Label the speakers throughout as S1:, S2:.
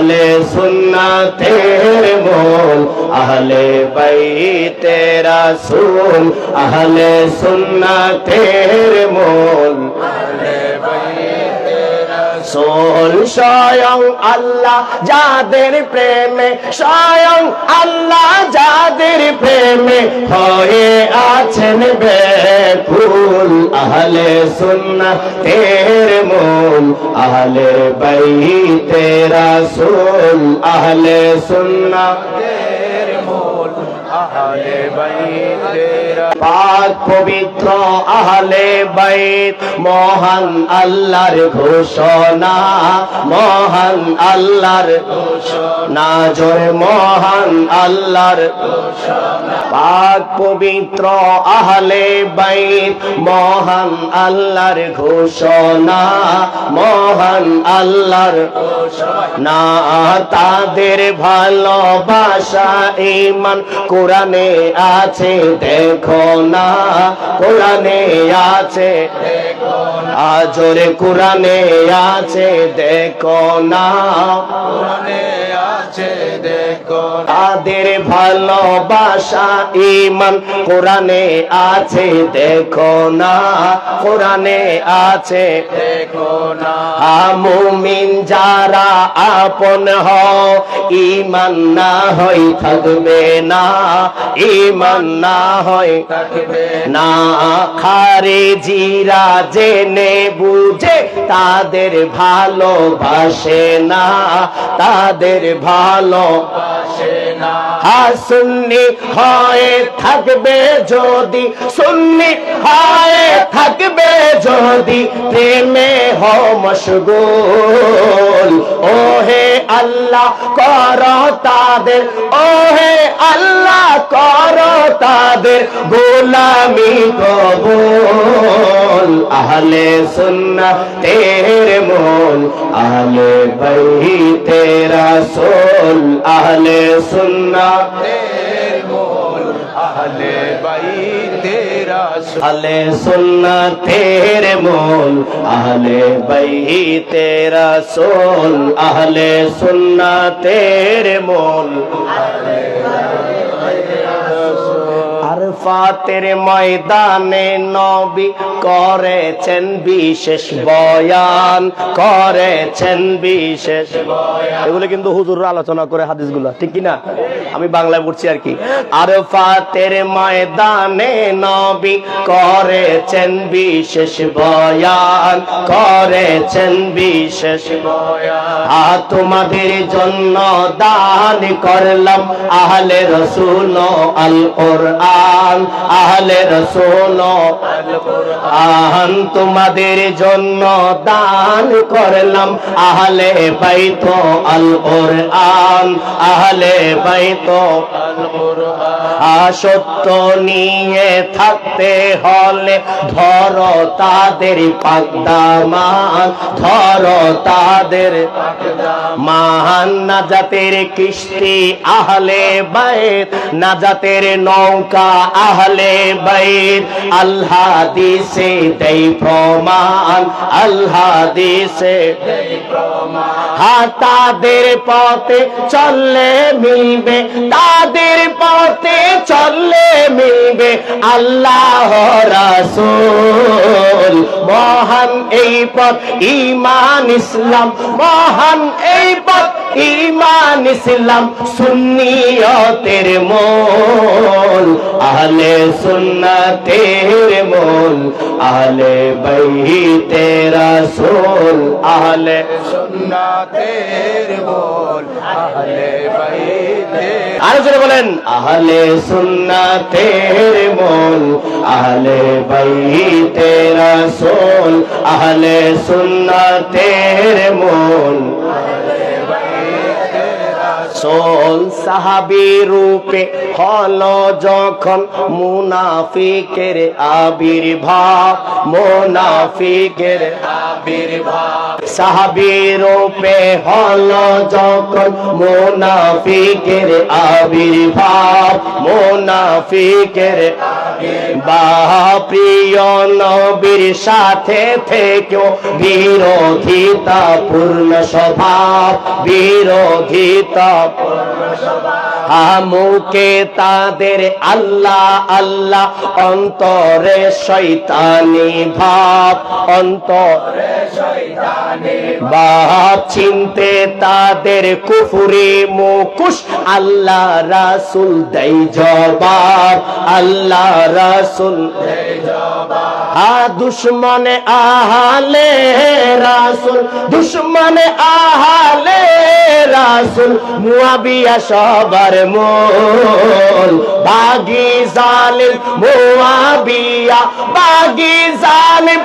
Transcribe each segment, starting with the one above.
S1: আহলে সুন্নাতের মোল আহলে বাইতে রাসূল আহলে সুন্নাতের মূল। সোল স্বয়ং আল্লাহ যাদের প্রেমে, স্বয়ং আল্লাহ যাদের প্রেমে হয়ে আছেন বেকুল আহলে সুন্না তের মূল, আহলে বাইতে রাসূল আহলে সুন্না পাক পবিত্র আহলে বাইত, মহান আল্লাহর ঘোষণা, মহান আল্লাহর ঘোষণা। জোরে মহান আল্লাহর পাক পবিত্র আহলে বাইত, মহান আল্লাহর ঘোষণা, মহান আল্লাহর না তাদের ভালোবাসা ইমান কোরআনে আছে দেখো না। কোরআনে আছে আজরে কোরআনে আছে দেখো না। কোরআনে আছে দেখো তাদের ভালোবাসা ইমান কোরআনে আছে দেখো না। কোরআনে আছে দেখো না। মুমিন যারা আপন হও ইমান না হয় থাকবে না। ইমান না হয় না খারে জিরা জেনে বুঝে তাদের ভালোবাসে না, তাদের ভালো হা, সুন্নি হয়ে থাকবে যদি, সুন্নি হয়ে থাকবে যদি, প্রেমে হো মশগুল। আল্লাহ কর তাদের ও হে আল্লাহ কর তাদের, গোলামি কবুল। আহলে সুন্না তেরে মন আহলে বাইতে রাসূল। আহলে সুন্না আহলে সুন্না তেরে মোল আহলে বহি তেরা সোল আহলে সুন্না তেরে মন আরফাতের ময়দানে নবী করেছেন বিশেষ বয়ান, করেছেন বিশেষ এগুলো কিন্তু হুজুর আলোচনা করে হাদিসগুলা, ঠিক কি না আমি বাংলায় পড়ছি আর কি। আরফাতের ময়দানে নবী করেছেন বিশেষ বয়ান, করেছেন বিশেষ বয়ান। আ তোমাদের জন্য দান করলাম আহলে রসুল আল কোরআন আহলে রসুল। আহান তোমাদের জন্য দান করলাম আহলে বাইত আল কোরআন। আহলে বাইত সত্য নিয়ে থাকতে হলে ধর তাদের পাকদামান ধর তাদের মহান নাজাতের কিস্তি আহলে বাইত, নাজাতের নৌকা আহলে বাইত আল্লাহ দিছে দেই প্রমাণ আল্লাহ দিছে হা তাদের পথে চললে মিলবে তাদের পথে চললে মিলবে আল্লাহ রাসূল মহান এই পথ ইমান ইসলাম মহান এই পথ ইমান ইসলাম, সুন্নিয়তের মোল। আহলে সুন্নাতের মোল, আহলে বাইতে রাসূল। আহলে আরও জোরে বলেন, আহলে সুন্নাতের মোল, আহলে বাইতে রাসূল। আহলে সুন্নাতের মোল। রাসূল সাহাবি রূপে হলো যখন মুনাফিকের আবির্ভাব মুনাফিকের আবির্ভাব। সাহাবি রূপে হলো যখন মুনাফিকের আবির্ভাব, মুনাফিকের বা প্রিয় নবীর সাথে থেকেও বিরোধিতা পূর্ণ স্বভাব বিরোধিতা আমুকে তাদের আল্লাহ আল্লাহ অন্তরে শৈতানি ভাব, অন্তরে বাপ চিনতে তাদের কুফুরি মুকুশ, আল্লাহ রাসুল দেই জবাব, আল্লাহ রাসুল হা দুশ্মনে আহালে রাসুল, দুশ্মনে আহালে রাসুল, মুয়াবিয়া সবার মোল। বাগি জালিম, মুয়াবিয়া, বাগি জালিম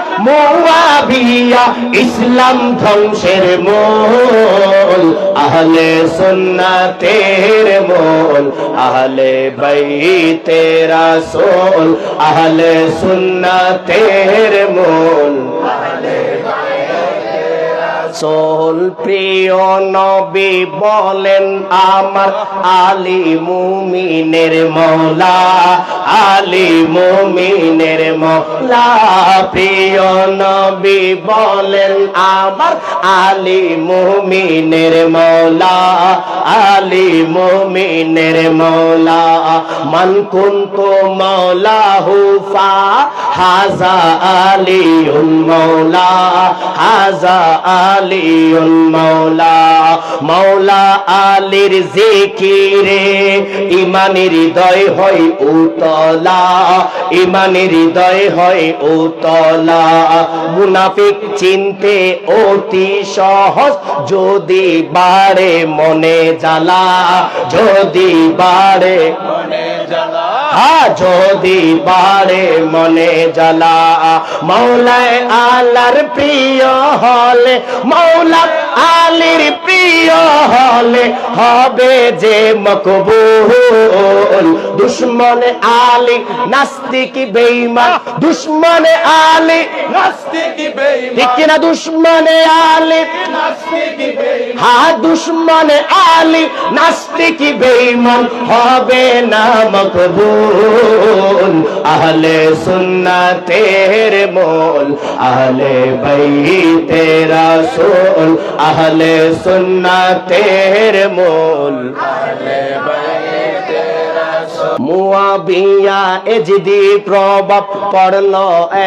S1: মুয়াবিয়া ইসলাম ধ্বংসের মোল আহলে সুন্নাতের মোল আহলে বাইতে রাসূল আহলে সুন্নাতের মোল। সোল প্রিয় নবী বলেন, আমার আলী মুমিনের মৌলা, আলী মুমিনের মৌলা। প্রিয় নবী বলেন, আমার আলী মুমিনের মৌলা, আলী মুমিনের মৌলা। মান কুন্তু মৌলাহু ফা হাজা আলিউল মৌলা, হাজা আলিউল মৌলা মৌলা আলীর জিকিরে ইমানের হৃদয় হয় উতলা, ইমানের হৃদয় হয় উতলা। মুনাফিক চিনতে অতি সহজ, যদি বাড়ে মনে জ্বালা, যদি বাড়ে হ্যাঁ যদি বাড়ে মনে জ্বালা মৌলায় আলার প্রিয় হলে মৌলা আলীর প্রিয় হলে হবে যে মকবুল। দুশ্মনে আলী নাস্তিক বেঈমান। দুশ্মনে আলী
S2: নাস্তিকি বেঈমান।
S1: ঠিক কিনা দুশ্মনে আলী?
S2: নাস্তিকি বেঈমান।
S1: হা দুশ্মনে আলী নাস্তিক বেঈমান হবে না মকবুল। আহলে সুন্নাতের মোল আহলে বাইতে রাসূল। আহলে সুন্নাতের মোল। মুয়াবিয়া এজদি প্রভাব পড়ল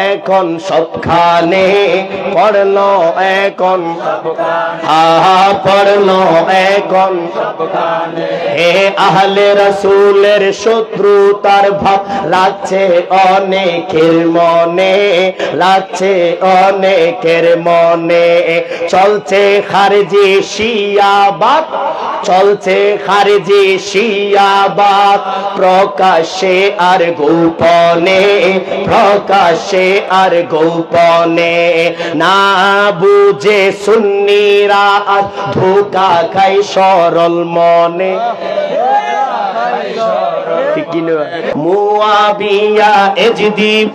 S1: এখন সবখানে, পড়ল এখন আহা, পড়ল এখন হে আহলে রসুলের শত্রু, তার ভাব রাখছে অনেকের মনে রাখছে অনেকের মনে। চলছে খারজি শিয়াবাদ চলছে খারজি শিয়াবাদ প্রকাশে আর গোপনে প্রকাশে আর গোপনে না বুঝে সুন্নিরা ধোকা খাই সরল মনে?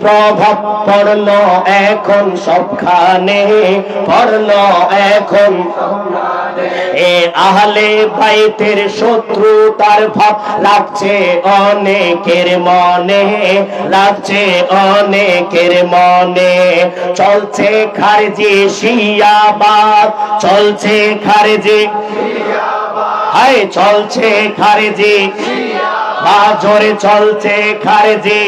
S1: প্রভাব পড়ল এখন সবখানে, পড়ল এখন এ আহলে বাইতের শত্রু তার ভাব রাখছে অনেকের মনে রাখছে অনেকের মনে। চলছে খারজি শিয়াবাদ চলছে খারজি হায় চলছে খারেজি। বা জোরে চলছে খারজি।